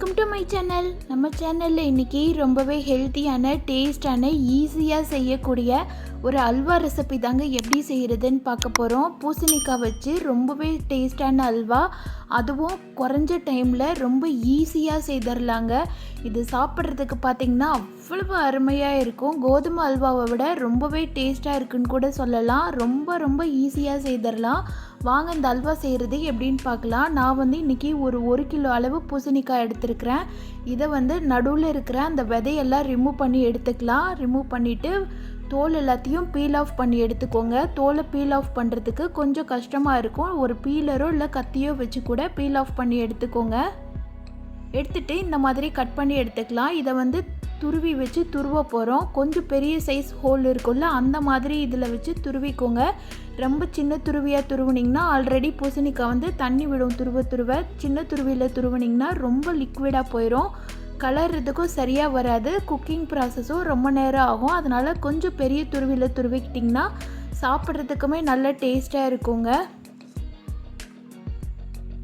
My channel நம்ம சேனலில் இன்றைக்கி ரொம்பவே ஹெல்த்தியான டேஸ்டான ஈஸியாக செய்யக்கூடிய ஒரு அல்வா ரெசிபி தாங்க எப்படி செய்கிறதுன்னு பார்க்க போகிறோம் பூசணிக்காய் வச்சு ரொம்பவே டேஸ்டான அல்வா. அதுவும் குறைஞ்ச டைமில் ரொம்ப ஈஸியாக செய்திடலாங்க இது சாப்பிட்றதுக்கு பார்த்திங்கன்னா அவ்வளவு அருமையாக இருக்கும். கோதுமை அல்வாவை விட ரொம்பவே டேஸ்ட்டாக இருக்குன்னு கூட சொல்லலாம். ரொம்ப ரொம்ப ஈஸியாக செய்திடலாம் வாங்க இந்த அல்வா செய்கிறது எப்படின்னு பார்க்கலாம். நான் வந்து இன்றைக்கி ஒரு ஒரு கிலோ அளவு பூசணிக்காய் எடுத்துருக்கிறேன். இதை வந்து நடுவில் இருக்கிற அந்த விதையெல்லாம் ரிமூவ் பண்ணி எடுத்துக்கலாம். ரிமூவ் பண்ணிவிட்டு தோல் எல்லாத்தையும் பீல் ஆஃப் பண்ணி எடுத்துக்கோங்க. தோலை பீல் ஆஃப் பண்ணுறதுக்கு கொஞ்சம் கஷ்டமாக இருக்கும். ஒரு பீலரோ இல்லை கத்தியோ வச்சு கூட பீல் ஆஃப் பண்ணி எடுத்துக்கோங்க. எடுத்துட்டு இந்த மாதிரி கட் பண்ணி எடுத்துக்கலாம். இதை வந்து துருவி வச்சு துருவ போகிறோம் கொஞ்சம் பெரிய சைஸ் ஹோல் இருக்கும்ல அந்த மாதிரி இதில் வச்சு துருவிக்கோங்க. ரொம்ப சின்ன துருவியாக துருவுனிங்கன்னா ஆல்ரெடி பூசணிக்காய் வந்து தண்ணி விடும் துருவ துருவ. சின்ன துருவியில் துருவுனிங்கன்னா ரொம்ப லிக்விடாக போயிடும் கலர்றதுக்கும் சரியாக வராது. குக்கிங் ப்ராசஸும் ரொம்ப நேரம் ஆகும். அதனால் கொஞ்சம் பெரிய துருவியில் துருவிக்கிட்டிங்கன்னா சாப்பிட்றதுக்குமே நல்ல டேஸ்ட்டாக இருக்குங்க.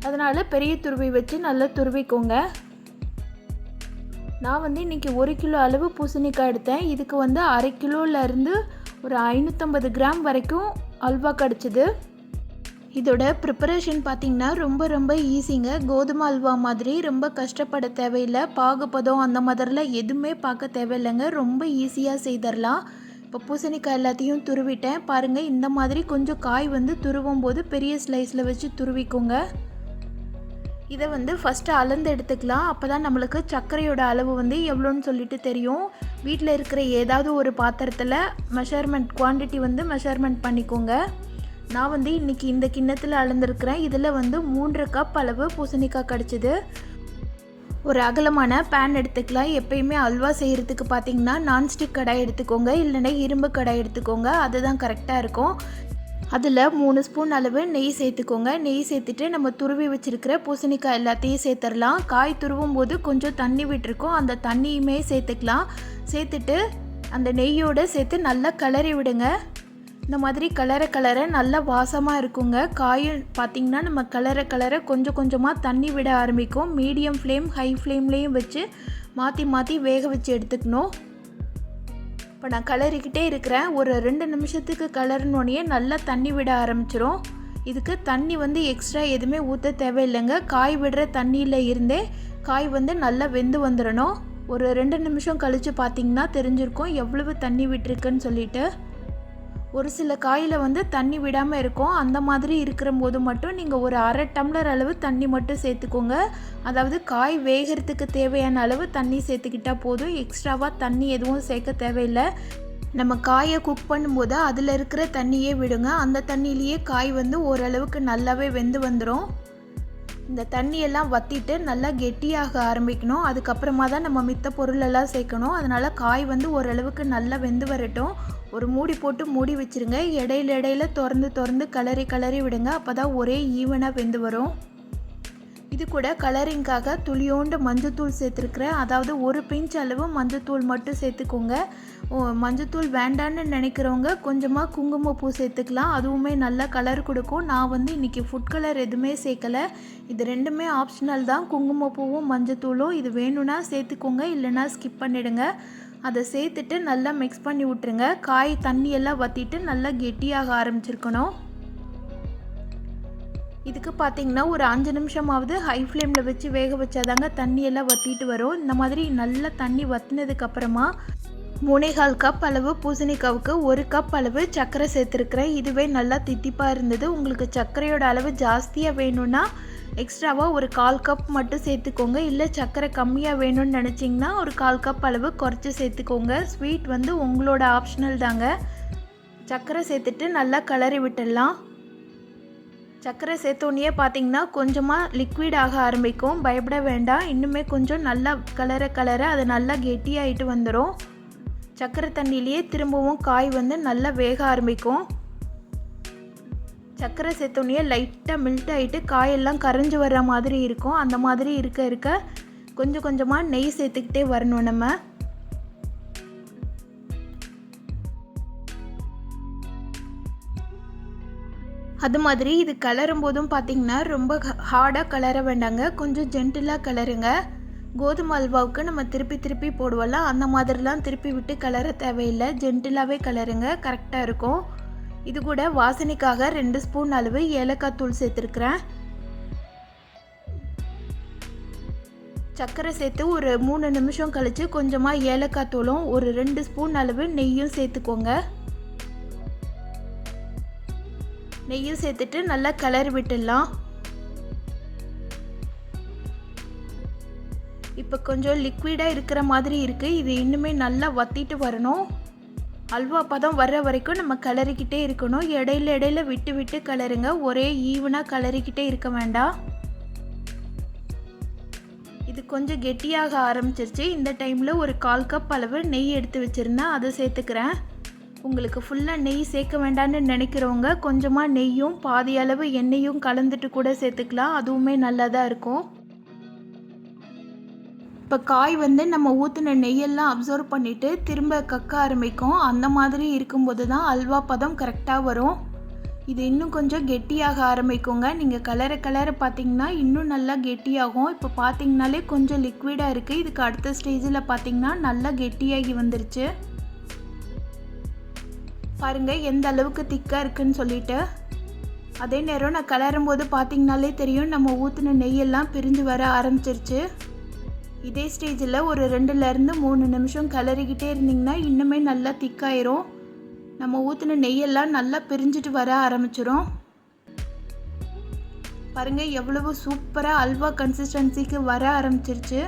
அதனால் பெரிய துருவி வச்சு நல்லா துருவிக்கோங்க. நான் வந்து இன்றைக்கி ஒரு கிலோ அளவு பூசணிக்காய் எடுத்தேன். இதுக்கு வந்து அரை கிலோலேருந்து ஒரு ஐநூற்றம்பது கிராம் வரைக்கும் அல்வா கிடச்சிது. இதோட ப்ரிப்பரேஷன் பார்த்திங்கன்னா ரொம்ப ரொம்ப ஈஸிங்க கோதுமை அல்வா மாதிரி ரொம்ப கஷ்டப்பட தேவையில்லை. பாகுபதம் அந்த மாதிரிலாம் எதுவுமே பார்க்க தேவையில்லைங்க. ரொம்ப ஈஸியாக செய்திடலாம் இப்போ பூசணிக்காய் எல்லாத்தையும் துருவிட்டேன். பாருங்கள் இந்த மாதிரி கொஞ்சம் காய் வந்து துருவும் போது பெரிய ஸ்லைஸில் வச்சு துருவிக்கோங்க. இதை வந்து ஃபஸ்ட்டு அளந்து எடுத்துக்கலாம். அப்போ தான் நம்மளுக்கு சர்க்கரையோட அளவு வந்து எவ்வளோன்னு சொல்லிட்டு தெரியும். வீட்டில் இருக்கிற ஏதாவது ஒரு பாத்திரத்தில் மெஷர்மெண்ட் குவான்டிட்டி வந்து மெஷர்மெண்ட் பண்ணிக்கோங்க. நான் வந்து இன்றைக்கி இந்த கிண்ணத்தில் அளந்துருக்கிறேன். இதில் வந்து மூன்று கப் அளவு பூசணிக்காய் கிடச்சிது. ஒரு அகலமான பேன் எடுத்துக்கலாம். எப்பயுமே அல்வா செய்கிறதுக்கு பார்த்தீங்கன்னா நான்ஸ்டிக் கடாய் எடுத்துக்கோங்க. இல்லைன்னா இரும்பு கடாய் எடுத்துக்கோங்க. அதுதான் கரெக்டாக இருக்கும். அதில் மூணு ஸ்பூன் அளவு நெய் சேர்த்துக்கோங்க. நெய் சேர்த்துட்டு நம்ம துருவி வச்சுருக்கிற பூசணிக்காய் எல்லாத்தையும் சேர்த்துடலாம். காய் துருவும் போது கொஞ்சம் தண்ணி விட்டுருக்கோம். அந்த தண்ணியுமே சேர்த்துக்கலாம். சேர்த்துட்டு அந்த நெய்யோடு சேர்த்து நல்லா கிளறி விடுங்க. இந்த மாதிரி கலரை கலரை நல்லா வாசமாக இருக்குங்க. காயும் பார்த்திங்கன்னா நம்ம கலரை கலரை கொஞ்சம் கொஞ்சமாக தண்ணி விட ஆரம்பிக்கும். மீடியம் ஃப்ளேம் ஹை ஃப்ளேம்லேயும் வச்சு மாற்றி மாற்றி வேக வச்சு எடுத்துக்கணும். இப்போ நான் கலரிக்கிட்டே இருக்கிறேன். ஒரு ரெண்டு நிமிஷத்துக்கு கலர்னோடனே நல்லா தண்ணி விட ஆரம்பிச்சிரும். இதுக்கு தண்ணி வந்து எக்ஸ்ட்ரா எதுவுமே ஊற்ற தேவையில்லைங்க. காய் விடுற தண்ணியில் இருந்தே காய் வந்து நல்லா வெந்து வந்துடணும் ஒரு ரெண்டு நிமிஷம் கழித்து பார்த்தீங்கன்னா தெரிஞ்சிருக்கும் எவ்வளவு தண்ணி விட்டுருக்குன்னு சொல்லிட்டு. ஒரு சில காயில் வந்து தண்ணி விடாமல் இருக்கும். அந்த மாதிரி இருக்கிற போது மட்டும் நீங்கள் ஒரு அரை டம்ளர் அளவு தண்ணி மட்டும் சேர்த்துக்கோங்க. அதாவது காய் வேகிறதுக்கு தேவையான அளவு தண்ணி சேர்த்துக்கிட்டால் போதும். எக்ஸ்ட்ராவாக தண்ணி எதுவும் சேர்க்க தேவையில்லை. நம்ம காயை குக் பண்ணும்போது அதில் இருக்கிற தண்ணியே விடுங்க. அந்த தண்ணியிலேயே காய் வந்து ஓரளவுக்கு நல்லாவே வெந்து வந்துடும் இந்த தண்ணியெல்லாம் வற்றிட்டு நல்லா கெட்டியாக ஆரம்பிக்கணும். அதுக்கப்புறமா தான் நம்ம மித்த பொருளெல்லாம் சேர்க்கணும். அதனால் காய் வந்து ஓரளவுக்கு நல்லா வெந்து வரட்டும். ஒரு மூடி போட்டு மூடி வச்சுருங்க. இடையில இடையில திறந்து திறந்து கலரி கலரி விடுங்க. அப்போ தான் ஒரே ஈவனாக வெந்து வரும். இது கூட கலரிங்காக துளியோண்டு மஞ்சத்தூள் சேர்த்துருக்குறேன். அதாவது ஒரு பிஞ்ச் அளவு மஞ்சத்தூள் மட்டும் சேர்த்துக்கோங்க. மஞ்சத்தூள் வேண்டான்னு நினைக்கிறவங்க கொஞ்சமாக குங்குமப்பூ சேர்த்துக்கலாம். அதுவுமே நல்லா கலர் கொடுக்கும். நான் வந்து இன்றைக்கி ஃபுட் கலர் எதுவுமே சேர்க்கலை. இது ரெண்டுமே ஆப்ஷனல் தான். குங்குமப்பூவும் மஞ்சத்தூளும். இது வேணும்னா சேர்த்துக்கோங்க. இல்லைனா ஸ்கிப் பண்ணிவிடுங்க அதை சேர்த்துட்டு நல்லா மிக்ஸ் பண்ணி விட்டுருங்க. காய் தண்ணியெல்லாம் வற்றிட்டு நல்லா கெட்டியாக ஆரம்பிச்சிருக்கணும். இதுக்கு பார்த்தீங்கன்னா ஒரு அஞ்சு நிமிஷமாவது ஹை ஃப்ளேமில் வச்சு வேக வச்சாதாங்க தண்ணியெல்லாம் வற்றிட்டு வரும். இந்த மாதிரி நல்லா தண்ணி வற்றினதுக்கப்புறமா மூணேகால் கப் அளவு பூசணிக்காவுக்கு ஒரு கப் அளவு சர்க்கரை சேர்த்துருக்குறேன். இதுவே நல்லா தித்திப்பாக இருந்தது. உங்களுக்கு சர்க்கரையோட அளவு ஜாஸ்தியாக வேணும்னா எக்ஸ்ட்ராவாக ஒரு கால் கப் மட்டும் சேர்த்துக்கோங்க. இல்லை சர்க்கரை கம்மியாக வேணும்னு நினச்சிங்கன்னா ஒரு கால் கப் அளவு குறைச்சி சேர்த்துக்கோங்க. ஸ்வீட் வந்து உங்களோட ஆப்ஷனல் தாங்க. சர்க்கரை சேர்த்துட்டு நல்லா கிளறி விட்டுடலாம். சர்க்கரை சேர்த்தோன்னே பார்த்தீங்கன்னா கொஞ்சமாக லிக்விட் ஆக ஆரம்பிக்கும். பயப்பட வேண்டாம். இன்னுமே கொஞ்சம் நல்லா கலர கலர அது நல்லா கெட்டியாகிட்டு வந்துடும் சர்க்கரை தண்ணியிலேயே திரும்பவும் காய் வந்து நல்லா வேக ஆரம்பிக்கும். சர்க்கரை சேர்த்தோன்னே லைட்டாக மில்ட் ஆகிட்டு காயெல்லாம் கரைஞ்சி வர்ற மாதிரி இருக்கும். அந்த மாதிரி இருக்க இருக்க கொஞ்சம் கொஞ்சமாக நெய் சேர்த்துக்கிட்டே வரணும் நம்ம. அது மாதிரி இது கலரும் போதும் பார்த்தீங்கன்னா ரொம்ப ஹார்டாக கலர வேண்டாங்க. கொஞ்சம் ஜென்டிலாக கலருங்க. கோதுமை அல்வாவுக்கு நம்ம திருப்பி திருப்பி போடுவோம்ல அந்த மாதிரிலாம் திருப்பி விட்டு கலர தேவையில்லை. ஜென்டிலாகவே கலருங்க கரெக்டாக இருக்கும். இது கூட வாசனைக்காக ரெண்டு ஸ்பூன் அளவு ஏலக்காய் தூள் சேர்த்துருக்குறேன். சர்க்கரை சேர்த்து ஒரு மூணு நிமிஷம் கழித்து கொஞ்சமாக ஏலக்காய் தூளும் ஒரு ரெண்டு ஸ்பூன் அளவு நெய்யும் சேர்த்துக்கோங்க. நெய்யும் சேர்த்துட்டு நல்லா கலர் விட்டுடலாம். இப்போ கொஞ்சம் லிக்விடாக இருக்கிற மாதிரி இருக்குது இது இன்னுமே நல்லா வத்திட்டு வரணும். அல்வா பதம் வர்ற வரைக்கும் நம்ம கலரிக்கிட்டே இருக்கணும். இடையில இடையில விட்டு விட்டு கலருங்க ஒரே ஈவனாக கலரிக்கிட்டே இருக்க வேண்டாம். இது கொஞ்சம் கெட்டியாக ஆரம்பிச்சிருச்சு. இந்த டைமில் ஒரு கால் கப் அளவு நெய் எடுத்து வச்சுருந்தேன் அதை சேர்த்துக்கிறேன். உங்களுக்கு ஃபுல்லாக நெய் சேர்க்க வேண்டாம்னு நினைக்கிறவங்க கொஞ்சமாக நெய்யும் பாதி அளவு எண்ணெயும் கலந்துட்டு கூட சேர்த்துக்கலாம். அதுவுமே நல்லா தான் இருக்கும். இப்போ காய் வந்து நம்ம ஊற்றின நெய்யெல்லாம் அப்சர்வ் பண்ணிவிட்டு திரும்ப கக்க ஆரம்பிக்கும். அந்த மாதிரி இருக்கும்போது தான் அல்வா பதம் கரெக்டாக வரும். இது இன்னும் கொஞ்சம் கெட்டியாக ஆரம்பிக்குங்க. நீங்கள் கலரை கலர பார்த்தீங்கன்னா இன்னும் நல்லா கெட்டியாகும். இப்போ பார்த்தீங்கனாலே கொஞ்சம் லிக்விடாக இருக்குது இதுக்கு அடுத்த ஸ்டேஜில் பார்த்தீங்கன்னா நல்லா கெட்டியாகி வந்துருச்சு. பாருங்கள் எந்த அளவுக்கு திக்காக இருக்குதுன்னு சொல்லிட்டு. அதே நேரம் நான் கலரும் போது பார்த்திங்கனாலே தெரியும் நம்ம ஊற்றின நெய்யெல்லாம் பிரிஞ்சு வர ஆரம்பிச்சிருச்சு. இதே ஸ்டேஜில் ஒரு ரெண்டுலேருந்து மூணு நிமிஷம் கிளறிக்கிட்டே இருந்திங்கன்னா இன்னுமே நல்லா திக்காயிரும். நம்ம ஊற்றின நெய்யெல்லாம் நல்லா பிரிஞ்சுட்டு வர ஆரம்பிச்சிரும். பாருங்கள் எவ்வளவு சூப்பராக அல்வா கன்சிஸ்டன்சிக்கு வர ஆரம்பிச்சிருச்சு.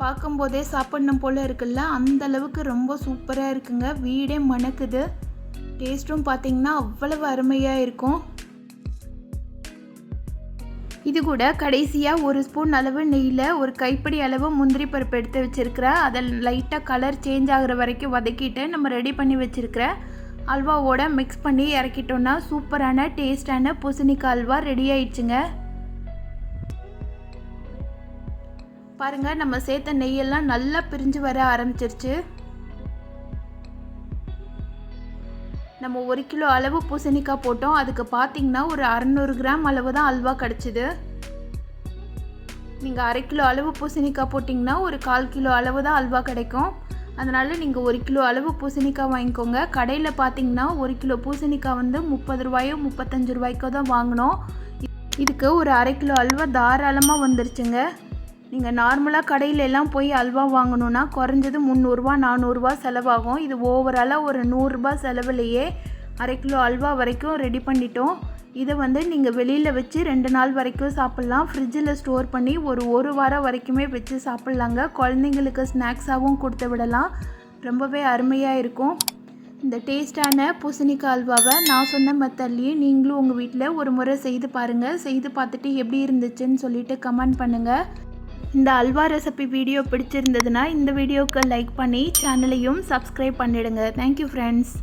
பார்க்கும்போதே சாப்பிடணும் போல் இருக்குல்ல? அந்த அளவுக்கு ரொம்ப சூப்பராக இருக்குங்க. வீடே மணக்குது. டேஸ்ட்டும் பார்த்தீங்கன்னா அவ்வளவு அருமையாக இருக்கும். இது கூட கடைசியாக ஒரு ஸ்பூன் அளவு நெய்யில் ஒரு கைப்பிடி அளவு முந்திரி பருப்பு எடுத்து வச்சுருக்கிறேன் அதை லைட்டாக கலர் சேஞ்ச் ஆகிற வரைக்கும் வதக்கிட்டு நம்ம ரெடி பண்ணி வச்சுருக்கிற அல்வாவோட மிக்ஸ் பண்ணி இறக்கிட்டோன்னா சூப்பரான டேஸ்டான பூசணிக்காய் அல்வா ரெடி ஆயிடுச்சுங்க. பாருங்கள் நம்ம சேர்த்த நெய்யெல்லாம் நல்லா பிரிஞ்சு வர ஆரம்பிச்சிருச்சு. நம்ம ஒரு கிலோ அளவு பூசணிக்காய் போட்டோம். அதுக்கு பார்த்தீங்கன்னா ஒரு அறநூறு கிராம் அளவு தான் அல்வா கிடச்சிது. நீங்கள் அரை கிலோ அளவு பூசணிக்காய் போட்டிங்கன்னா ஒரு கால் கிலோ அளவு தான் அல்வா கிடைக்கும். அதனால் நீங்கள் ஒரு கிலோ அளவு பூசணிக்காய் வாங்கிக்கோங்க. கடையில் பார்த்தீங்கன்னா ஒரு கிலோ பூசணிக்காய் வந்து முப்பது ரூபாயோ முப்பத்தஞ்சு ரூபாய்க்கோ தான் வாங்கினோம். இதுக்கு ஒரு அரை கிலோ அல்வா தாராளமாக வந்துருச்சுங்க. நீங்கள் நார்மலாக கடையில எல்லாம் போய் அல்வா வாங்கணுன்னா குறைஞ்சது முந்நூறுரூவா நானூறுரூவா செலவாகும். இது ஓவராலாக ஒரு நூறுரூபா செலவுலையே அரை கிலோ அல்வா வரைக்கும் ரெடி பண்ணிட்டோம். இதை வந்து நீங்கள் வெளியில் வச்சு ரெண்டு நாள் வரைக்கும் சாப்பிட்லாம். ஃப்ரிட்ஜில் ஸ்டோர் பண்ணி ஒரு ஒரு வாரம் வரைக்குமே வச்சு சாப்பிட்லாங்க. குழந்தைங்களுக்கு ஸ்நாக்ஸாகவும் கொடுத்து விடலாம். ரொம்பவே அருமையாக இருக்கும். இந்த டேஸ்டான பூசணிக்காய் அல்வாவை நான் சொன்ன மெத்தட்லேயே நீங்களும் உங்கள் வீட்டில் ஒரு முறை செய்து பாருங்கள் செய்து பார்த்துட்டு எப்படி இருந்துச்சுன்னு சொல்லிட்டு கமெண்ட் பண்ணுங்கள் இந்த அல்வா ரெசிபி வீடியோ பிடிச்சிருந்ததுன்னா இந்த வீடியோவுக்கு லைக் பண்ணி சேனலையும் சப்ஸ்கிரைப் பண்ணிவிடுங்க தேங்க்யூ ஃப்ரெண்ட்ஸ்